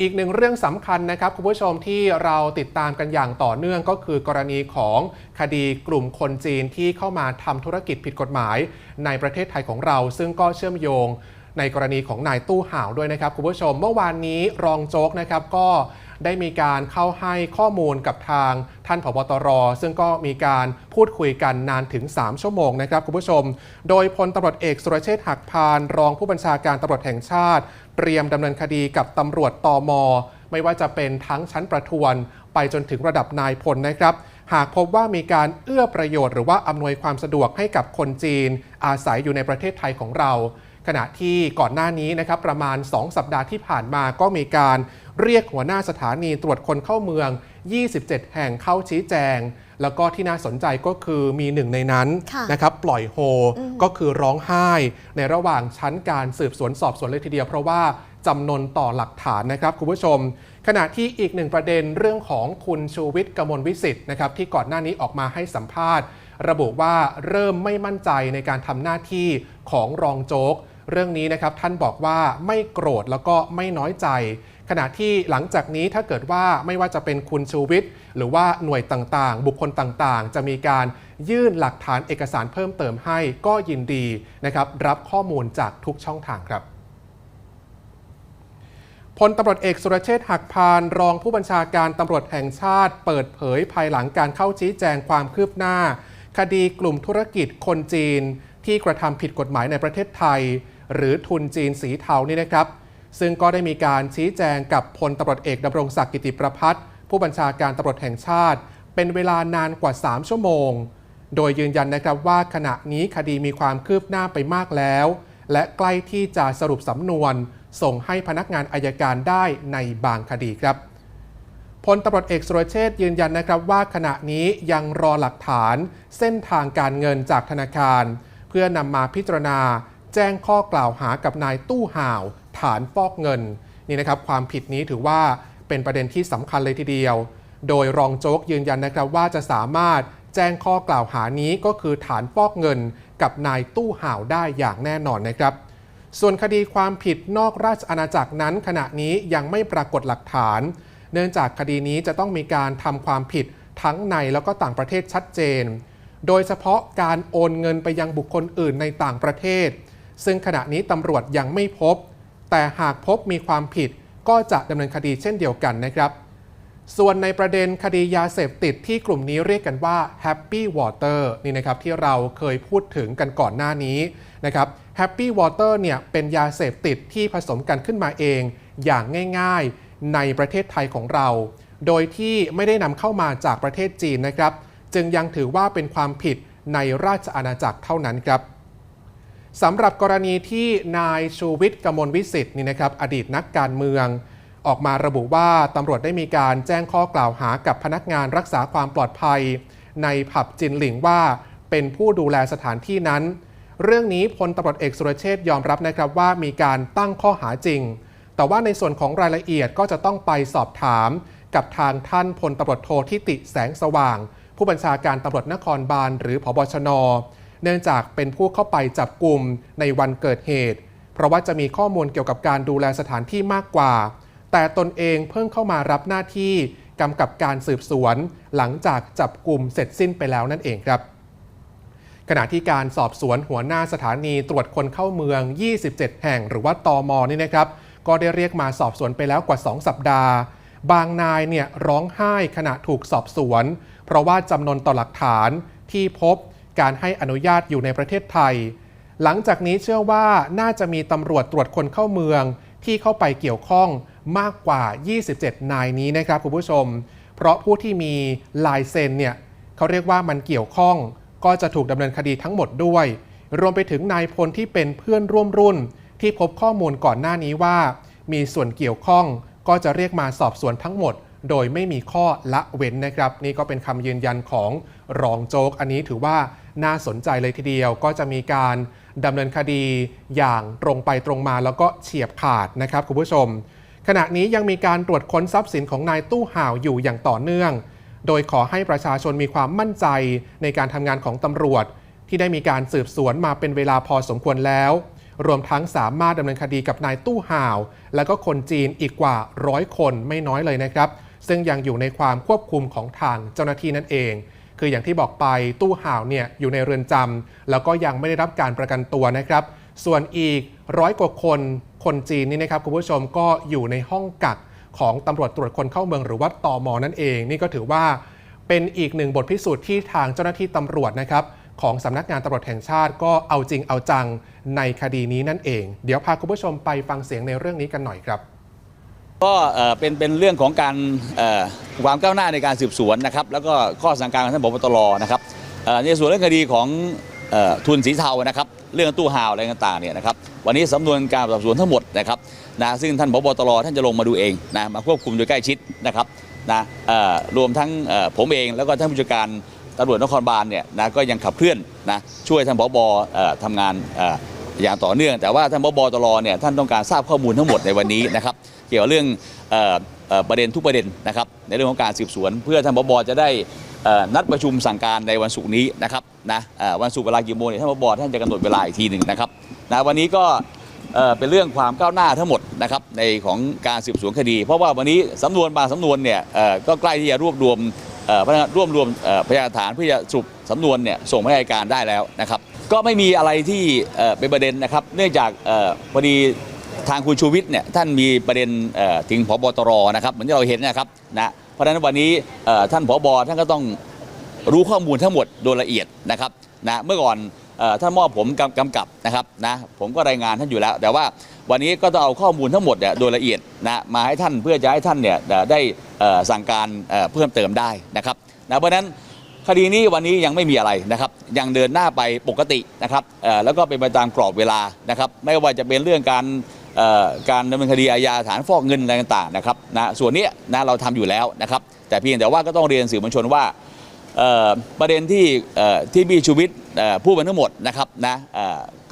อีกหนึ่งเรื่องสำคัญนะครับคุณผู้ชมที่เราติดตามกันอย่างต่อเนื่องก็คือกรณีของคดีกลุ่มคนจีนที่เข้ามาทำธุรกิจผิดกฎหมาย ในประเทศไทยของเรา ซึ่งก็เชื่อมโยงในกรณีของนายตู้ห่าวด้วยนะครับคุณผู้ชมเมื่อวานนี้รองโจ๊กนะครับก็ ได้มีการเข้าให้ข้อมูลกับทางท่านผบตร ซึ่งก็มีการพูดคุยกันนานถึง 3 ชั่วโมงนะครับคุณผู้ชม โดยพลตำรวจเอกสุรเชษฐ์หักพาน รองผู้บัญชาการตำรวจแห่งชาติ เตรียมดำเนินคดีกับตำรวจตอมอไม่ว่าจะเป็นทั้งชั้นประทวน ไปจนถึงระดับนายพลนะครับหากพบว่ามีการเอื้อประโยชน์หรือว่าอำนวยความสะดวกให้กับคนจีน อาศัยอยู่ในประเทศไทยของเรา ขณะที่ก่อนหน้านี้นะครับประมาณ 2 สัปดาห์ที่ผ่านมาก็มีการเรียกหัวหน้าสถานีตรวจคนเข้าเมือง 27 แห่งเข้าชี้แจง แล้วก็ที่น่าสนใจก็คือมีหนึ่งในนั้นค่ะนะครับปล่อยโฮก็คือร้องไห้ ในระหว่างชั้นการสืบสวนสอบสวนเลยทีเดียว เพราะว่าจำนนต่อหลักฐานนะครับคุณผู้ชม ขณะที่อีกหนึ่งประเด็นเรื่องของคุณชูวิทย์กมลวิสิทธิ์นะครับที่ก่อนหน้านี้ออกมาให้สัมภาษณ์ ระบุว่าเริ่มไม่มั่นใจในการทำหน้าที่ของรองโจ๊ก เรื่องนี้นะครับท่านบอกว่าไม่โกรธแล้วก็ไม่น้อยใจ ขณะที่หลังจากนี้ถ้าเกิดว่าไม่ว่าจะเป็นคุณชูวิทย์หรือว่าหน่วยต่างๆ บุคคลต่างๆ จะมีการยื่นหลักฐานเอกสารเพิ่มเติมให้ก็ยินดีนะครับรับข้อมูลจากทุกช่องทางครับพลตำรวจเอกสุรเชษฐ์หักพานรองผู้บัญชาการตำรวจแห่งชาติ เปิดเผยภายหลังการเข้าชี้แจงความคืบหน้า คดีกลุ่มธุรกิจคนจีน ที่กระทำผิดกฎหมายในประเทศไทย หรือทุนจีนสีเทานี่นะครับ ซึ่งก็ได้มีการชี้แจงกับพลตำรวจเอกดำรงศักดิ์กิติประพัฒน์ผู้บัญชาการตำรวจแห่งชาติ เป็นเวลานานกว่า 3 ชั่วโมง โดยยืนยันนะครับว่าขณะนี้คดีมีความคืบหน้าไปมากแล้ว และใกล้ที่จะสรุปสำนวน ส่งให้พนักงานอายการได้ในบางคดีครับพลตำรวจเอกสุรเชษยืนยันนะครับว่าขณะนี้ยังรอหลักฐานเส้นทางการเงินจากธนาคาร เพื่อนำมาพิจารณา แจ้งข้อกล่าวหากับนายตู้ห่าว ฐานฟอกเงินนี่นะครับความผิดนี้ถือว่าเป็นประเด็นที่สำคัญเลยทีเดียว โดยรองโจ๊กยืนยันนะครับว่าจะสามารถแจ้งข้อกล่าวหานี้ก็คือฐานฟอกเงินกับนายตู้ห่าวได้อย่างแน่นอนนะครับ ส่วนคดีความผิดนอกราชอาณาจักรนั้น ขณะนี้ยังไม่ปรากฏหลักฐาน เนื่องจากคดีนี้จะต้องมีการทำความผิดทั้งในแล้วก็ต่างประเทศชัดเจน โดยเฉพาะการโอนเงินไปยังบุคคลอื่นในต่างประเทศ ซึ่งขณะนี้ตำรวจยังไม่พบ แต่หากพบมีความผิดก็จะดำเนินคดีเช่นเดียวกันนะครับ ส่วนในประเด็นคดียาเสพติดที่กลุ่มนี้เรียกกันว่า Happy Water นี่นะครับที่เราเคยพูดถึงกันก่อนหน้านี้นะครับ Happy Water เนี่ยเป็นยาเสพติดที่ผสมกันขึ้นมาเองอย่างง่ายๆในประเทศไทยของเรา โดยที่ไม่ได้นำเข้ามาจากประเทศจีนนะครับ จึงยังถือว่าเป็นความผิดในราชอาณาจักรเท่านั้นครับ สำหรับกรณีที่นายชูวิทย์กมลวิสิทธิ์นี่นะครับอดีตนักการเมือง ออกมาระบุว่าตำรวจได้มีการแจ้งข้อกล่าวหากับพนักงานรักษาความปลอดภัย ในผับจินหลิงว่าเป็นผู้ดูแลสถานที่นั้น เรื่องนี้พลตำรวจเอกสุรเชษยอมรับนะครับว่ามีการตั้งข้อหาจริง แต่ว่าในส่วนของรายละเอียดก็จะต้องไปสอบถาม กับทางท่านพลตำรวจโททิติแสงสว่าง ผู้บัญชาการตำรวจนครบาลหรือพบชน เนื่องจากเป็นผู้เข้าไปจับกลุ่มในวันเกิดเหตุ เพราะว่าจะมีข้อมูลเกี่ยวกับการดูแลสถานที่มากกว่า แต่ตนเองเพิ่งเข้ามารับหน้าที่กำกับการสืบสวน หลังจากจับกลุ่มเสร็จสิ้นไปแล้วนั่นเองครับ ขณะที่การสอบสวนหัวหน้าสถานีตรวจคนเข้าเมือง 27 แห่ง หรือว่าตอมอนี่นะครับ ก็ได้เรียกมาสอบสวนไปแล้วกว่า 2 สัปดาห์บางนายเนี่ยร้องไห้ขณะถูกสอบสวน เพราะว่าจำนวนต่อหลักฐานที่พบ การให้อนุญาตอยู่ในประเทศไทย หลังจากนี้เชื่อว่าน่าจะมีตำรวจตรวจคนเข้าเมืองที่เข้าไปเกี่ยวข้องมากกว่า 27 นายนี้นะครับคุณผู้ชม เพราะผู้ที่มีลายเซ็นเนี่ยเขาเรียกว่ามันเกี่ยวข้อง ก็จะถูกดำเนินคดีทั้งหมดด้วย รวมไปถึงนายพลที่เป็นเพื่อนร่วมรุ่น ที่พบข้อมูลก่อนหน้านี้ว่า มีส่วนเกี่ยวข้องก็จะเรียกมาสอบสวนทั้งหมด โดยไม่มีข้อละเว้นนะครับ นี่ก็เป็นคำยืนยันของรองโจ๊ก อันนี้ถือว่าน่าสนใจเลยทีเดียวก็จะมีการดำเนินคดีอย่างตรงไปตรงมาแล้วก็เฉียบขาดนะครับคุณผู้ชม ขณะนี้ยังมีการตรวจค้นทรัพย์สินของนายตู้ห่าวอยู่อย่างต่อเนื่อง โดยขอให้ประชาชนมีความมั่นใจในการทำงานของตำรวจ ที่ได้มีการสืบสวนมาเป็นเวลาพอสมควรแล้ว รวมทั้งสามารถดำเนินคดีกับนายตู้ห่าว และก็คนจีนอีกกว่าร้อยคนไม่น้อยเลยนะครับ ซึ่งยังอยู่ในความควบคุมของทางเจ้าหน้าที่นั่นเอง คืออย่างที่บอกไปตู้ห่าวเนี่ยอยู่ในเรือนจำแล้วก็ยังไม่ได้รับการประกันตัวนะครับ ส่วนอีกร้อยกว่าคนคนจีนนี่นะครับคุณผู้ชมก็อยู่ในห้องกักของตำรวจตรวจคนเข้าเมืองหรือว่าตอมนั่นเอง นี่ก็ถือว่าเป็นอีกหนึ่งบทพิสูจน์ที่ทางเจ้าหน้าที่ตำรวจนะครับของสำนักงานตำรวจแห่งชาติก็เอาจริงเอาจังในคดีนี้นั่นเอง เดี๋ยวพาคุณผู้ชมไปฟังเสียงในเรื่องนี้กันหน่อยครับ ก็เป็นเป็นเรื่องของการความก้าวหน้าในการสืบสวนนะครับแล้วก็ข้อสั่งการของท่านผบตรนะครับในส่วนเรื่องคดีของทุนสีเทานะครับเรื่องตู้ห่าวอะไรต่างๆเนี่ยนะครับวันนี้สำนวนการสอบสวนทั้งหมดนะครับนะซึ่งท่านผบตรท่านจะลงมาดูเองนะมาควบคุมโดยใกล้ชิดนะครับนะรวมทั้งผมเองแล้วก็ท่านผู้จัดการตำรวจนครบาลเนี่ยนะก็ยังขับเคลื่อนนะช่วยท่านผบเอ่อทำงานอย่างต่อเนื่อง แต่ว่าท่านผบตรเนี่ยท่านต้องการทราบข้อมูลทั้งหมดในวันนี้นะครับ กี่ยวกับเรื่องออประเด็นทุกประเด็นนะครับในเรื่องของการสืบสวน เพื่อท่านบบจะได้นัดประชุมสั่งการในวันศุกร์นี้นะครับนะวันศุกร์เวลากี่โมงเนี่ยท่านบอบท่านจะกำหนดเวลาอีกทีหนึ่งนะครับนะวันนี้ก็เป็นเรื่องความก้าวหน้าทั้งหมดนะครับในของการสืบสวนคดี เพราะว่าวันนี้สำนวนบางสำนวนเนี่ยก็ใกล้ที่จะรวบรวมเอ่วบรวมพยานฐานเพื่อจะสรุปสำนวนเนี่ยส่งให้อัยการได้แล้วนะครับ ก็ไม่มีอะไรที่เป็นประเด็นนะครับ เนื่องจากพอดี ทางคุณชูวิทย์เนี่ยท่านมีประเด็นถึงพบตรนะครับเหมือนที่เราเห็นนะครับนะเพราะฉะนั้นวันนี้ท่านผบท่านก็ต้องรู้ข้อมูลทั้งหมดโดยละเอียดนะครับนะเมื่อก่อนอท่านมอบผมกำกำกับนะครับนะผมก็รายงานท่านอยู่แล้ว แต่ว่าวันนี้ก็ต้องเอาข้อมูลทั้งหมดเนี่ยโดยละเอียดนะมาให้ท่านเพื่อจะให้ท่านเนี่ยได้สั่งการเเพิ่มเติมได้นะครับนะเพราะฉะนั้นคดีนี้วันนี้ยังไม่มีอะไรนะครับ ยังเดินหน้าไปปกตินะครับแล้วก็เป็นไปตามกรอบเวลานะครับ ไม่ว่าจะเป็นเรื่องการ การดำเนินคดีอาญาฐานฟอกเงินอะไรต่างๆนะครับนะส่วนเนี้ยนะเราทำอยู่แล้วนะครับ แต่เพียงแต่ว่าก็ต้องเรียนสื่อมวลชนว่าประเด็นที่ที่พี่ชูวิทย์พูดมาทั้งหมดนะครับนะ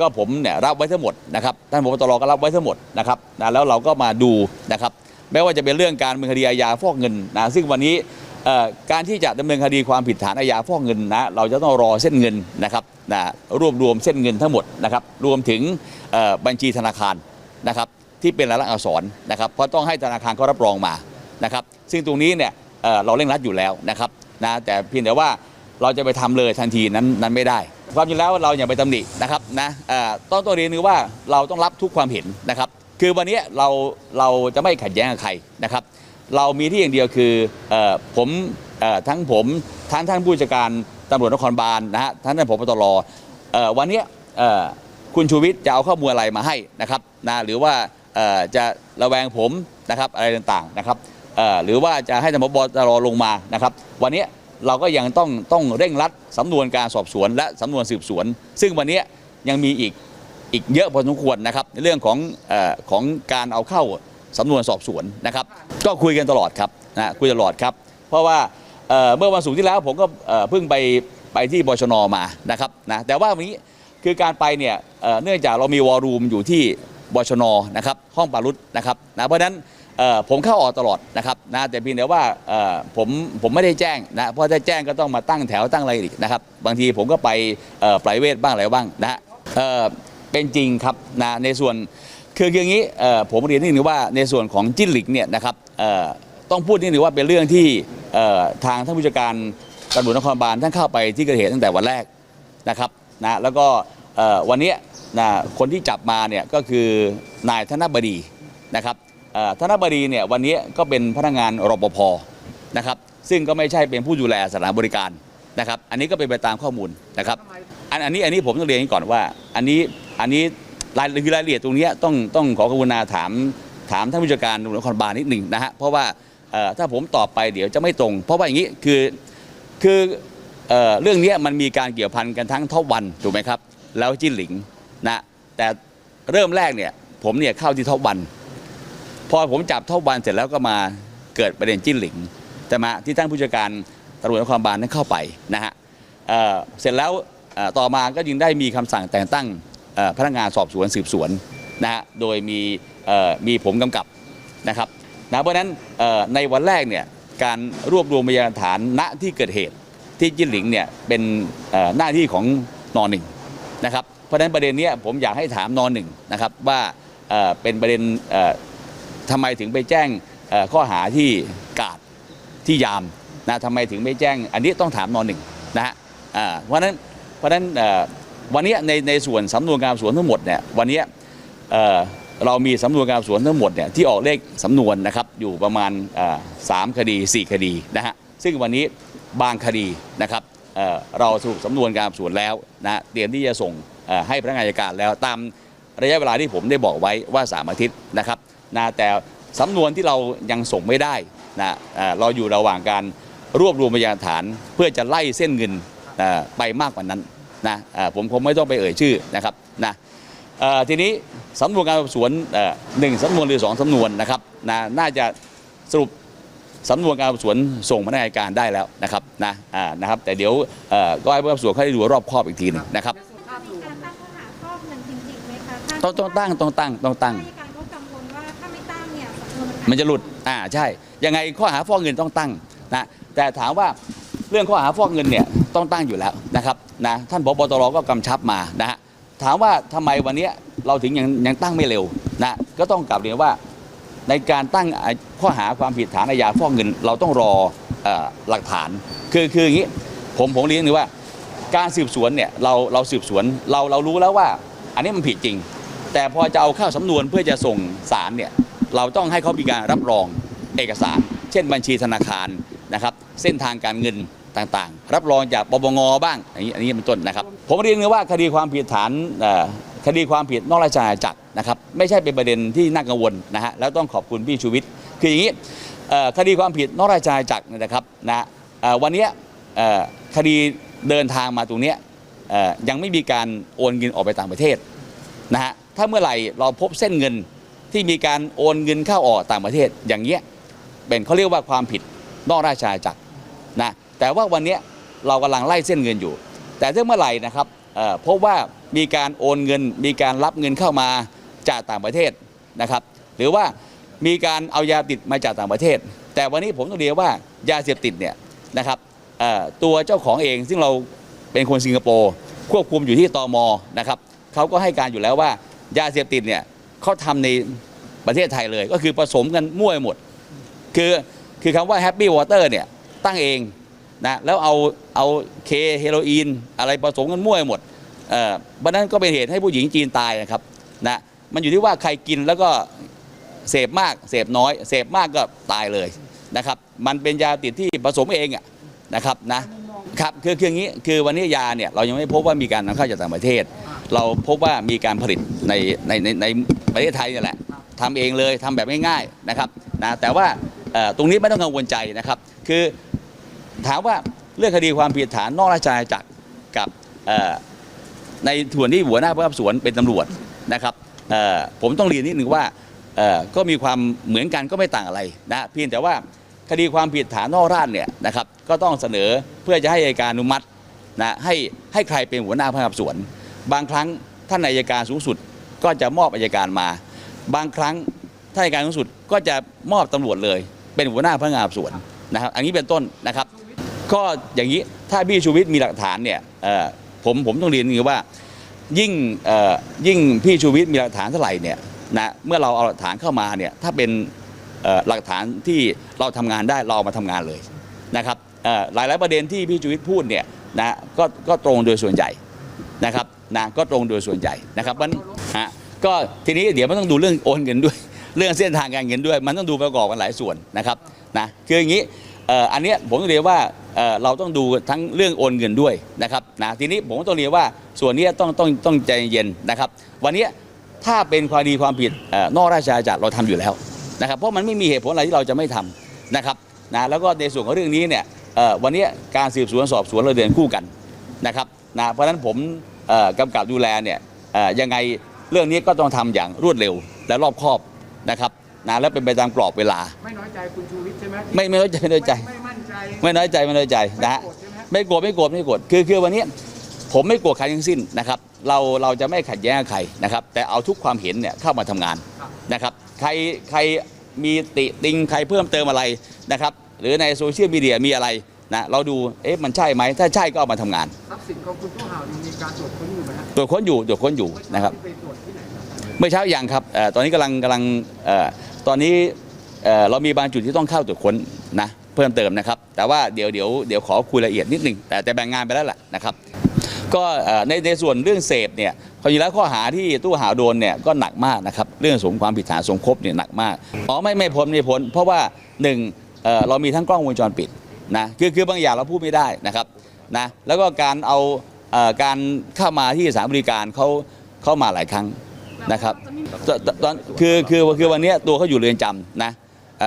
ก็ผมเนี่ยรับไว้ทั้งหมดนะครับท่านผบตรก็รับไว้ทั้งหมดนะครับนะแล้วเราก็มาดูนะครับไม่ว่าจะเป็นเรื่องการดำเนินคดีอาญาฟอกเงินนะซึ่งวันนี้การที่จะดำเนินคดีความผิดฐานอาญาฟอกเงินนะเราจะต้องรอเส้นเงินนะครับนะรวบรวมเส้นเงินทั้งหมดนะครับรวมถึงบัญชีธนาคาร นะครับที่เป็นรายลักษณ์อักษรนะครับเพราะต้องให้ธนาคารเขารับรองมานะครับซึ่งตรงนี้เนี่ยเอ่อเราเร่งรัดอยู่แล้วนะครับนะแต่เพียงแต่ว่าเราจะไปทำเลยทันทีนั้นนั้นไม่ได้ ความจริงแล้วเราอย่าไปตำหนินะครับนะเอ่อต้องต้องเรียนคือว่าเราต้องรับทุกความเห็นนะครับ คือวันนี้เราเราจะไม่ขัดแย้งกับใครนะครับ เรามีที่อย่างเดียวคือเออผมเอ่อทั้งผมทั้งท่านผู้จัดการตำรวจนครบาลนะฮะท่านท่านผบตรเอ่อวันเนี้ยเอ่อคุณชูวิทย์จะเอาข้อมูลอะไรมาให้นะครับ นะหรือว่าจะระแวงผมนะครับอะไรต่างๆนะครับหรือว่าจะให้ท่านผบตรลงมานะครับ วันนี้เราก็ยังต้องต้องเร่งรัดสำนวนการสอบสวนและสำนวนสืบสวน ซึ่งวันนี้ยังมีอีกอีกเยอะพอสมควรนะครับในเรื่องของอของการเอาเข้าสำนวนสอบสวนนะครับ ก็คุยกันตลอดครับนะคุยตลอดครับ เพราะว่าเมื่อวันศุกร์ที่แล้วผมก็เพิ่งไปไปที่บชนมานะครับนะแต่ว่าวันนี้คือการไปเนี่ยเอ่อเนื่องจากเรามีวอลลุ่มอยู่ที่ บชนนะครับห้องปารุษนะครับนะเพราะฉะนั้นผมเข้าออกตลอดนะครับนะแต่เพียงแต่ว่าผมผมไม่ได้แจ้งนะเพราะถ้าแจ้งก็ต้องมาตั้งแถวตั้งอะไรอีกนะครับบางทีผมก็ไปเอ่อปล่อยเวทบ้างอะไรบ้างนะฮะเเป็นจริงครับนะในส่วนคืออย่างนี้ผมเรียนนิดนึงว่าในส่วนของจิ้นหลิกเนี่ยนะครับต้องพูดนิดนึงว่าเป็นเรื่องที่ทางท่านผู้จัดการตำรวจนครบาลท่านเข้าไปที่เกิดเหตุตั้งแต่วันแรกนะครับนะแล้วก็วันนี้ นะคนที่จับมาเนี่ยก็คือนายธนบดีนะครับธนบดีเนี่ยวันนี้ก็เป็นพนักงานรปภนะครับซึ่งก็ไม่ใช่เป็นผู้ดูแลสถานบริการนะครับ อันนี้ก็เป็นไปตามข้อมูลนะครับอันอันนี้อันนี้ผมต้องเรียนก่อนว่า อันนี้อันนี้รายคือรายละเอียดตรงนี้ต้องต้องขอกรุณาถามถามท่านผู้จัดการตำรวจนครบาลนิดหนึ่งนะฮะเพราะว่าถ้าผมตอบไปเดี๋ยวจะไม่ตรง เพราะว่าอย่างนี้คือคือเอเรื่องนี้มันมีการเกี่ยวพันกันทั้งท็อปวันถูกไหมครับ แล้วจิ้นหลิง นะแต่เริ่มแรกเนี่ยผมเนี่ยเข้าที่ท็อปวันพอผมจับท็อปวันเสร็จแล้วก็มาเกิดประเด็นจิ้นหลิงแต่มาที่ท่านผู้จัดการตำรวจนครบาลนั้นเข้าไปนะฮะเเสร็จแล้วต่อมาก็ยังได้มีคำสั่งแต่งตั้งพนักงานสอบสวนสืบสวนนะฮะโดยมีมีผมกำกับนะครับนะเพราะฉะนั้นในวันแรกเนี่ยการรวบรวมพยานฐานณที่เกิดเหตุที่จิ้นหลิงเนี่ยเป็นหน้าที่ของนอหนึ่งนะครับ เพราะฉะนั้นประเด็นนี้ผมอยากให้ถามนอนหนึ่งนะครับว่าเเป็นประเด็นเอ่อทำไมถึงไปแจ้งข้อหาที่กาดที่ยามนะทำไมถึงไม่แจ้ง อันนี้ต้องถามนอนหนึ่งนะฮะเพราะนั้นเพราะนั้นวันนี้ในในส่วนสำนวนการสวนทั้งหมดเนี่ยวันนี้เเรามีสำนวนการสวนทั้งหมดเนี่ยที่ออกเลขสำนวนนะครับอยู่ประมาณสามคดี 4 คดีนะฮะซึ่งวันนี้บางคดีนะครับเเราสรุปสำนวนการสวนแล้วนะเตรียมที่จะส่ง ให้พนักงานอัยการแล้วตามระยะเวลาที่ผมได้บอกไว้ว่า 3 อาทิตย์นะครับนะแต่สำนวนที่เรายังส่งไม่ได้นะเราอยู่ระหว่างการรวบรวมพยานฐาน เพื่อจะไล่เส้นเงินไปมากกว่านั้นนะผมคงไม่ต้องไปเอ่ยชื่อนะครับนะทีนี้สำนวนการสอบสวนหนึ่งสำนวนหรือสองสำนวนนะครับนะน่าจะสรุปสำนวนการสอบสวนส่งพนักงานการได้แล้วนะครับนะนะครับ แต่เดี๋ยวก็ให้ผู้สอบสวนเขาได้ดูรอบครอบอีกทีหนึงนะครับ ต้องต้องตั้งต้องตั้งต้องตั้งถ้าการเขากังวลว่าถ้าไม่ตั้งเนี่ยสำนวนมันจะหลุด อ่า ใช่ ยังไงข้อหาฟอกเงินต้องตั้งนะ แต่ถามว่าเรื่องข้อหาฟอกเงินเนี่ยต้องตั้งอยู่แล้วนะครับนะ ท่านพบตรก็กำชับมานะฮะ ถามว่าทำไมวันเนี้ยเราถึงยังยังตั้งไม่เร็วนะ ก็ต้องกลับเรียนว่าในการตั้งข้อหาความผิดฐานอาญาฟอกเงิน เราต้องรอเอ่อหลักฐาน คือคืออย่างนี้ ผมผมเรียนเลยว่า การสืบสวนเนี่ยเราเราสืบสวนเราเรารู้แล้วว่า อันนี้มันผิดจริง แต่พอจะเอาเข้าสำนวนเพื่อจะส่งสารเนี่ยเราต้องให้เขามีการรับรองเอกสาร เช่นบัญชีธนาคารนะครับ เส้นทางการเงินต่างๆ รับรองจากปปงบ้างอันนี้อันนี้เป็นต้นนะครับ ผมเรียนเลยว่าคดีความผิดฐานคดีความผิดนอกราชอาณาจักรนะครับ ไม่ใช่เป็นประเด็นที่น่ากังวลนะฮะแล้วต้องขอบคุณพี่ชูวิทย์คืออย่างนี้คดีความผิดนอกราชอาณาจักรนะครับนะวันนี้คดีเดินทางมาตรงนี้ยังไม่มีการโอนเงินออกไปต่างประเทศนะฮะ ถ้าเมื่อไหร่เราพบเส้นเงินที่มีการโอนเงินเข้าออกต่างประเทศอย่างเงี้ยเป็นเขาเรียกว่าความผิดนอกราชอาณาจักรนะแต่ว่าวันนี้เรากำลังไล่เส้นเงินอยู่ แต่ถ้าเมื่อไหร่นะครับเอ่อพบว่ามีการโอนเงิน มีการรับเงินเข้ามาจากต่างประเทศนะครับหรือว่ามีการเอายาติดมาจากต่างประเทศ แต่วันนี้ผมต้องเรียนว่ายาเสพติดเนี่ยนะครับตัวเจ้าของเองซึ่งเราเป็นคนสิงคโปร์ควบคุมอยู่ที่ตมนะครับเขาก็ให้การอยู่แล้วว่า ยาเสพติดเนี่ยเขาทำในประเทศไทยเลย ก็คือผสมกันมั่วหมด คือคือคำว่าแฮปปี้วอเตอร์เนี่ยตั้งเองนะแล้วเอาเอาเคเฮโรอีนอะไรผสมกันมั่วหมดเอ่อวันนั้นก็เป็นเหตุให้ผู้หญิงจีนตายนะครับนะมันอยู่ที่ว่าใครกินแล้วก็เสพมากเสพน้อย เสพมากก็ตายเลยนะครับ มันเป็นยาติดที่ผสมเองอะนะครับนะ ครับคือคืออย่างนี้คือวันนี้ยาเนี่ยเรายังไม่พบว่ามีการนำเข้าจากต่างประเทศ เราพบว่ามีการผลิตในในในในประเทศไทยนี่แหละทำเองเลยทำแบบง่ายๆนะครับนะแต่ว่าเอ่อตรงนี้ไม่ต้องกังวลใจนะครับ คือถามว่าเรื่องคดีความผิดฐานนอกราชอาณาจักรกับเอ่อในส่วนที่หัวหน้าผู้รับสวนเป็นตำรวจนะครับเอ่อผมต้องเรียนนิดนึงว่าเอ่อก็มีความเหมือนกันก็ไม่ต่างอะไรนะเพียงแต่ว่า คดีความผิดฐานนอกราชเนี่ยนะครับก็ต้องเสนอเพื่อจะให้อัยการอนุมัตินะให้ให้ใครเป็นหัวหน้าพนักงานสอบสวน บางครั้งท่านอัยการสูงสุดก็จะมอบอัยการมา บางครั้งท่านอัยการสูงสุดก็จะมอบตำรวจเลย เป็นหัวหน้าพนักงานสอบสวนนะครับอันนี้เป็นต้นนะครับ ก็อย่างนี้ถ้าพี่ชูวิทย์มีหลักฐานเนี่ยเออผมผมต้องเรียนอย่างนี้ว่ายิ่งเอ่ยิ่งพี่ชูวิทย์มีหลักฐานเท่าไหร่เนี่ยนะเมื่อเราเอาหลักฐานเข้ามาเนี่ยถ้าเป็น หลักฐานที่เราทำงานได้เรามาทำงานเลยนะครับหลายหลายๆประเด็นที่พี่ชูวิทย์พูดเนี่ยนะก็ก็ตรงโดยส่วนใหญ่นะครับนะก็ตรงโดยส่วนใหญ่นะครับมันฮะก็ทีนี้เดี๋ยวมันต้องดูเรื่องโอนเงินด้วย เรื่องเส้นทางการเงินด้วย มันต้องดูประกอบกันหลายส่วนนะครับนะคืออย่างนี้อันเนี้ยผมต้องเรียนว่าเราต้องดูทั้งเรื่องโอนเงินด้วยนะครับนะทีนี้ผมก็ต้องเรียนว่าส่วนนี้ต้องต้องต้องใจเย็นนะครับ วันนี้ถ้าเป็นความดีความผิดนอกราชอาณาจักรเราทำอยู่แล้ว นะครับเพราะมันไม่มีเหตุผลอะไรที่เราจะไม่ทำนะครับนะแล้วก็ในส่วนของเรื่องนี้เนี่ยเอ่อวันเนี้ยการสืบสวนสอบสวนเราเดินคู่กันนะครับนะเพราะฉะนั้นผมเอ่อกำกับดูแลเนี่ยเอ่อยังไงเรื่องนี้ก็ต้องทำอย่างรวดเร็วและรอบคอบนะครับนะและเป็นไปตามกรอบเวลา ไม่น้อยใจคุณชูวิทย์ใช่ไหมไม่ไม่น้อยใจไม่น้อยใจ ไม่มั่นใจไม่น้อยใจไม่น้อยใจนะฮะไม่โกรธใช่ไหมไม่โกรธไม่โกรธไม่โกรธคือคือวันนี้ผมไม่โกรธใครทั้งสิ้นนะครับ เราเราจะไม่ขัดแย้งกับใครนะครับ แต่เอาทุกความเห็นเนี่ยเข้ามาทำงานนะครับ ใครใครมีติติงใครเพิ่มเติมอะไรนะครับ หรือในโซเชียลมีเดียมีอะไรนะเราดูเอ๊ะมันใช่ไหมถ้าใช่ก็เอามาทำงานทรัพย์สินของคุณตู้ห่าวยังมีการตรวจค้นอยู่ไหมฮะตรวจค้นอยู่ตรวจค้นอยู่นะครับไปตรวจที่ไหนครับเมื่อเช้ายังครับเอ่อตอนนี้กำลังกำลังเอ่อตอนนี้เอ่อเรามีบางจุดที่ต้องเข้าตรวจค้นนะเพิ่มเติมนะครับ แต่ว่าเดี๋ยวเดี๋ยวเดี๋ยวขอคุยละเอียดนิดหนึงแต่แต่แบ่งงานไปแล้วแหละนะครับ ก็ในในส่วนเรื่องเสพเนี่ยความจริงแล้วข้อหาที่ตู้หาวโดนเนี่ยก็หนักมากนะครับเรื่องสมความผิดฐานสมคบเนี่ยหนักมากอ๋อไม่ไม่พ้นไม่พ้นเพราะว่าหนึ่งเเรามีทั้งกล้องวงจรปิดนะคือคือบางอย่างเราพูดไม่ได้นะครับนะแล้วก็การเอาเอการเข้ามาที่สถานบริการเขาเข้ามาหลายครั้งนะครับตตตอนคือคือคือวันนี้ตัวเขาอยู่เรือนจำนะ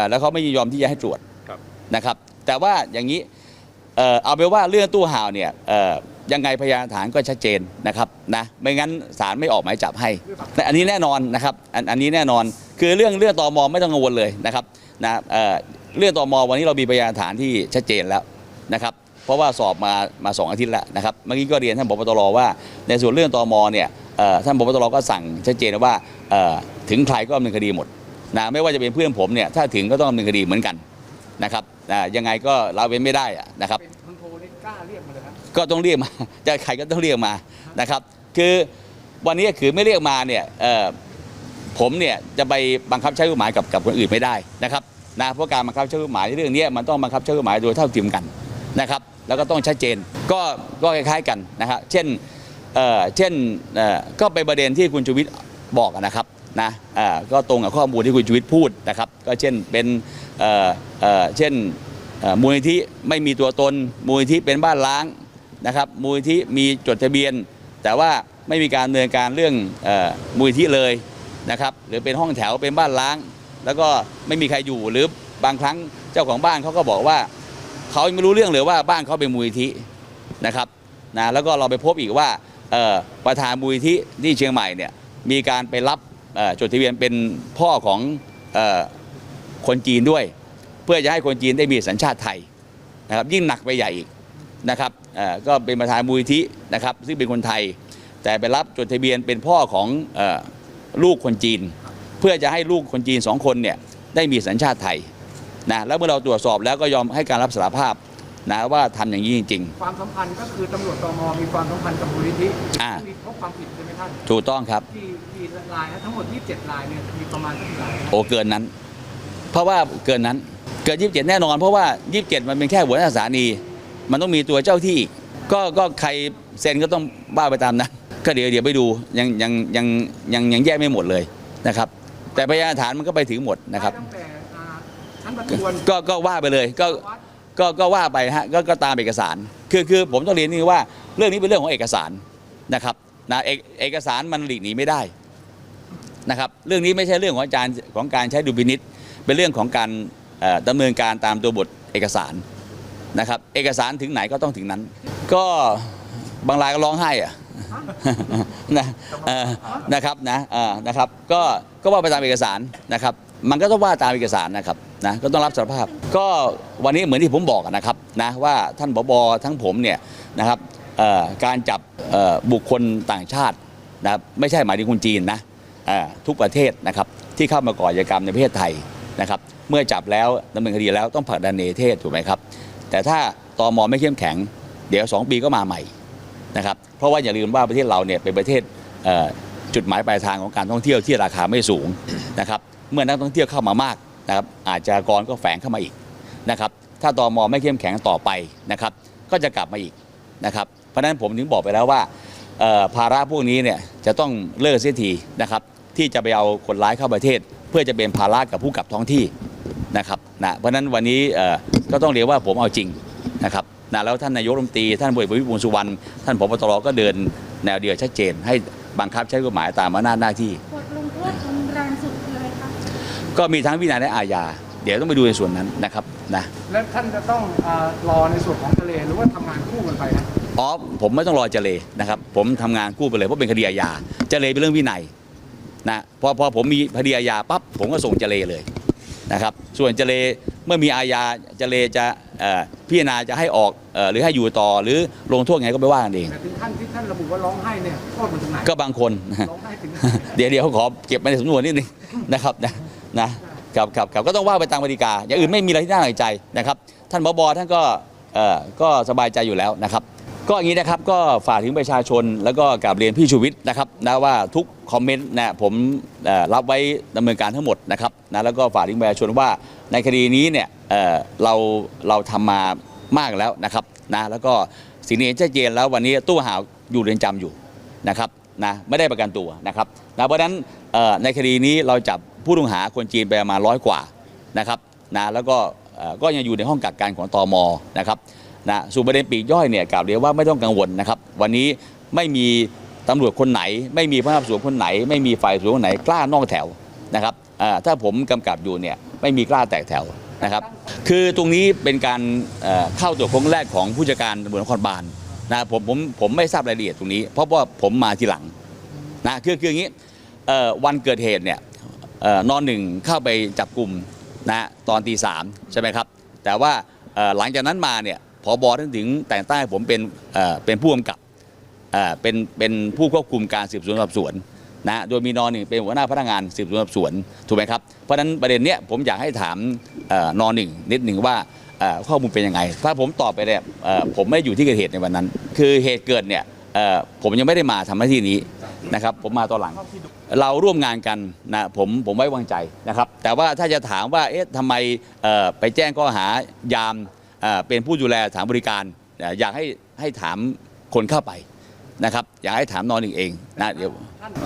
แล้วเขาไม่ยินยอมที่จะให้ตรวจนะครับ แต่ว่าอย่างนี้เอาไปว่าเรื่องตู้ห่าวเนี่ยเยังไงพยานฐานก็ชัดเจนนะครับนะไม่งั้นศาลไม่ออกหมายจับให้แต่อันนี้แน่นอนนะครับอันอันนี้แน่นอนคือเรื่องเรื่องตอมอไม่ต้องกังวลเลยนะครับนะเอ่อเรื่องตอมอวันนี้เรามีพยานฐานที่ชัดเจนแล้วนะครับเพราะว่าสอบมามาสองอาทิตย์แล้วนะครับเมื่อกี้ก็เรียนท่านผบตรว่า ในส่วนเรื่องตอมอเนี่ยเอ่อท่านผบตรก็สั่งชัดเจนว่าเอ่อถึงใครก็ดำเนินคดีหมดนะไม่ว่าจะเป็นเพื่อนผมเนี่ยถ้าถึงก็ต้องดำเนินคดีเหมือนกันนะครับอ่ายังไงก็เราเว้นไม่ได้อะนะครับ เป็นพันโทนี่กล้าเรียกมาเลยครับ ก็ต้องเรียกมาจะใครก็ต้องเรียกมานะครับ คือวันนี้คือไม่เรียกมาเนี่ยผมเนี่ยจะไปบังคับใช้กฎหมายกับกับคนอื่นไม่ได้นะครับนะเพราะการบังคับใช้กฎหมายเรื่องนี้มันต้องบังคับใช้กฎหมายโดยเท่าเทียมกันนะครับ แล้วก็ต้องชัดเจนก็ก็คล้ายๆกันนะครับเช่นเอ่อเช่นเอ่อก็เป็นประเด็นที่คุณชูวิทย์บอกนะครับนะเอ่อก็ตรงกับข้อมูลที่คุณชูวิทย์พูดนะครับ ก็เช่นเป็นเอ่อเอ่อเช่นมูลนิธิไม่มีตัวตนมูลนิธิเป็นบ้านล้าง นะครับมูลที่มีจดทะเบียน แต่ว่าไม่มีการดำเนินการเรื่องออมูลที่เลยนะครับหรือเป็นห้องแถวเป็นบ้านล้าง แล้วก็ไม่มีใครอยู่หรือบางครั้งเจ้าของบ้านเขาก็บอกว่าเขายังไม่รู้เรื่องเลยว่าบ้านเขาเป็นมูลที่นะครับนะแล้วก็เราไปพบอีกว่าประธานมูลที่ที่เชียงใหม่เนี่ยมีการไปรับจดทะเบียนเป็นพ่อของอคนจีนด้วย เพื่อจะให้คนจีนได้มีสัญชาติไทยนะครับยิ่งหนักไปใหญ่อีก นะครับเอ่อก็เป็นประธานมูลนิธินะครับซึ่งเป็นคนไทย แต่ไปรับจดทะเบียนเป็นพ่อของเออลูกคนจีน เพื่อจะให้ลูกคนจีนสองคนเนี่ยได้มีสัญชาติไทยนะแล้วเมื่อเราตรวจสอบแล้วก็ยอมให้การรับสารภาพนะว่าทำอย่างนี้จริงความสัมพันธ์ก็คือตำรวจตมมีความสัมพันธ์กับมูลนิธิอ่ามีพบความผิดใช่ไหมท่านๆถูกต้องครับที่ที่รายนะทั้งหมด 27รายเนี่ยมีประมาณเท่าไหร่ายนะโอเกินนั้น เพราะว่าเกินนั้นเกิน 27 แน่นอน เพราะว่า 27 มันเป็นแค่หัวหน้าสถานี มันต้องมีตัวเจ้าที่อีกก็ก็ใครเซ็นก็ต้องบ้าไปตามนั้นก็เดี๋ยวเดี๋ยวไปดูยังยังยังยังยังแยกไม่หมดเลยนะครับ แต่พยานหลักฐานมันก็ไปถึงหมดนะครับได้ตั้งแต่อ่าชั้นประทวน ก็ก็ว่าไปเลยก็วัดก็ก็ว่าไปฮะก็ก็ตามเอกสาร คือคือผมต้องเรียนนี่ว่าเรื่องนี้เป็นเรื่องของเอกสารนะครับนะเอกเอกสารมันหลีกหนีไม่ได้นะครับ เรื่องนี้ไม่ใช่เรื่องของอาจารย์ของการใช้ดุลพินิษเป็นเรื่องของการเอ่อดำเนินการตามตัวบทเอกสาร นะครับเอกสารถึงไหนก็ต้องถึงนั้น ก็บางรายก็ร้องไห้อะนะนะครับนะนะครับก็ก็ว่าไปตามเอกสารนะครับ มันก็ต้องว่าตามเอกสารนะครับนะก็ต้องรับสารภาพ ก็วันนี้เหมือนที่ผมบอกนะครับนะว่าท่านบอบทั้งผมเนี่ยนะครับการจับบุคคลต่างชาตินะครับไม่ใช่หมายถึงคนจีนนะทุกประเทศนะครับที่เข้ามาก่ออาชญากรรมในประเทศไทยนะครับ เมื่อจับแล้วดำเนินคดีแล้วต้องผลักดันในเทศถูกไหมครับ แต่ถ้าตอมไม่เข้มแข็ง เดี๋ยวสองปีก็มาใหม่นะครับเพราะว่าอย่าลืมว่าประเทศเราเนี่ยเป็นประเทศเจุดหมายปลายทางของการท่องเที่ยวที่ราคาไม่สูงนะครับเมื่อนักท่องเที่ยวเข้ามามากนะครับอาชญากรก็แฝงเข้ามาอีกนะครับถ้าตอมไม่เข้มแข็งต่อไปนะครับก็จะกลับมาอีกนะครับเพราะฉะนั้นผมถึงบอกไปแล้วว่าภาระพวกนี้เนี่ยจะต้องเลิกเสียทีนะครับที่จะไปเอาคนร้ายเข้าประเทศ เพื่อจะเป็นภาระกับผู้กับท้องที่นะครับนะเพราะฉะนั้นวันนี้ ก็ต้องเรียกว่าผมเอาจริงนะครับนะแล้วท่านนายกรัฐมนตรีท่านพลเอกประวิตรวงษ์สุวรรณท่านผบตรก็เดินแนวเดียวชัดเจน ให้บังคับใช้กฎหมายตามอำนาจหน้าที่บทลงโทษรุนแรงสุดคืออะไรคะก็มีทั้งวินัยและอาญาเดี๋ยวต้องไปดูในส่วนนั้นนะครับนะและท่านจะต้องอารอในส่วนของทะเลหรือว่าทำงานคู่กันไปนะอ๋อผมไม่ต้องรอเจเลนะครับ ผมทำงานกู้ไปเลยเพราะเป็นคดีอาญาเจเลเป็นเรื่องวินัยนะพอพอผมมีคดีอาญาปั๊บผมก็ส่งเจเลเลย นะครับ ส่วนเจเลเมื่อมีอาญาเจเลจะเอ่อพิจารณาจะให้ออกเอ่อหรือให้อยู่ต่อหรือลงโทษไงก็ไปว่ากันเองแต่ถึงขั้นที่ท่านระบุว่าร้องไห้เนี่ยโทษมันถึงไหนก็บางคนร้องไห้ถึงไหนเดี๋ยวเดี๋ยวขอเก็บไว้ในสำนวนนิดนึงนะครับนะนะครับครับครับก็ต้องว่าไปตามกติกาอย่างอื่นไม่มีอะไรที่น่าหนักใจนะครับ ท่านบอบท่านก็เอ่อก็สบายใจอยู่แล้วนะครับ ก็อย่างนี้นะครับก็ฝากถึงประชาชนแล้วก็กราบเรียนพี่ชูวิทย์นะครับนะว่าทุกคอมเมนต์นะผมรับไว้ดำเนินการทั้งหมดนะครับนะแล้วก็ฝากถึงประชาชนว่าในคดีนี้เนี่ยเเราเราทำมามากแล้วนะครับนะแล้วก็สิ่งนี้ชัดเจนแล้ววันนี้ตู้หาวอยู่เรือนจำอยู่นะครับนะไม่ได้ประกันตัวนะครับนะเพราะฉะนั้นในคดีนี้เราจับผู้ต้องหาคนจีนไปประมาณร้อยกว่านะครับนะแล้วก็ก็ยังอยู่ในห้องกักกันของตมนะครับ นะส่วนประเด็นปีกย่อยเนี่ยกล่าวเรียนว่าไม่ต้องกังวลนะครับ วันนี้ไม่มีตำรวจคนไหน ไม่มีพนักงานสวนคนไหน ไม่มีฝ่ายสวนคนไหนกล้านอกแถวนะครับถ้าผมกำกับอยู่เนี่ยไม่มีกล้าแตกแถวนะครับ คือตรงนี้เป็นการเข้าตรวจค้นแรกของผู้จัดการตำรวจนครบาลนะผมผมผมไม่ทราบรายละเอียดตรงนี้ เพราะว่าผมมาทีหลังนะคือคืออย่างนี้วันเกิดเหตุเนี่ยนอนหนึ่งเข้าไปจับกลุ่มนะตอนตีสามใช่ไหมครับ แต่ว่าหลังจากนั้นมาเนี่ย พอบอท่านถึงแต่งตั้งให้ผมเป็นเอ่อเป็นผู้กำกับเอ่อเป็นเป็นผู้ควบคุมการสืบสวนสอบสวนนะโดยมีนอนหนึ่งเป็นหัวหน้าพนักงานสืบสวนสอบสวนถูกไหมครับเพราะฉะนั้นประเด็นเนี้ยผมอยากให้ถามเอ่อนอนหนึ่งนิดหนึ่งว่าเอ่อข้อมูลเป็นยังไง ถ้าผมตอบไปเนี่ยเอ่อผมไม่อยู่ที่เกิดเหตุในวันนั้น คือเหตุเกิดเนี่ยเอ่อผมยังไม่ได้มาทำหน้าที่นี้นะครับผมมาตอนหลัง เราร่วมงานกันนะผมผมไว้วางใจนะครับ แต่ว่าถ้าจะถามว่าเอ๊ะทำไมเอ่อไปแจ้งข้อหายาม เป็นผู้ดูแลสถานบริการ อยากให้ให้ถามคนเข้าไปนะครับอยากให้ถามนอนหนึ่งเองนะเดี๋ยว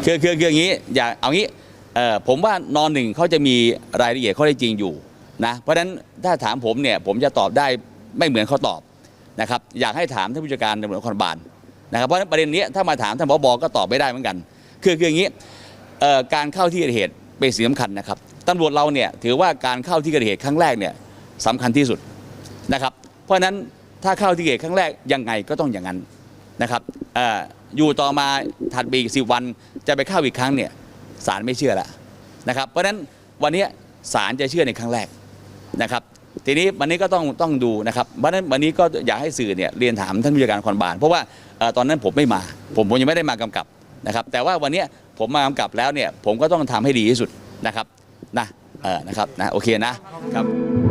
คือคือคืออย่างนี้อย่าเอางี้ผมว่านอนหนึ่งเขาจะมีรายละเอียดข้อเท็จจริงอยู่นะเพราะฉะนั้นถ้าถามผมเนี่ยผมจะตอบได้ไม่เหมือนเขาตอบนะครับอยากให้ถามท่านผู้จัดการตำรวจนครบาลนะครับเพราะฉะนั้นประเด็นนี้ถ้ามาถามท่านผบก็ตอบไม่ได้เหมือนกัน คือคืออย่างนี้การเข้าที่เกิดเหตุเป็นสิ่งสำคัญนะครับตำรวจเราเนี่ยถือว่าการเข้าที่เกิดเหตุครั้งแรกเนี่ยสำคัญที่สุด นะครับ เพราะฉะนั้นถ้าเข้าที่เกตครั้งแรกยังไงก็ต้องอย่างนั้นนะครับออยู่ต่อมาถัดไปอีกสิวันจะไปเข้าอีกครั้งเนี่ยศาลไม่เชื่อแล้วนะครับเพราะฉะนั้นวันนี้ศาลจะเชื่อในครั้งแรกนะครับทีนี้วันนี้ก็ต้องต้องดูนะครับเพราะนั้นวันนี้ก็อยากให้สื่อเนี่ยเรียนถามท่านผู้จัดการนครบาลเพราะว่าอตอนนั้นผมไม่มา ผมผมยังไม่ได้มากำกับนะครับ แต่ว่าวันนี้ผมมากำกับแล้วเนี่ยผมก็ต้องทำให้ดีที่สุดนะครับนะเออนะครับนะโอเคนะครับ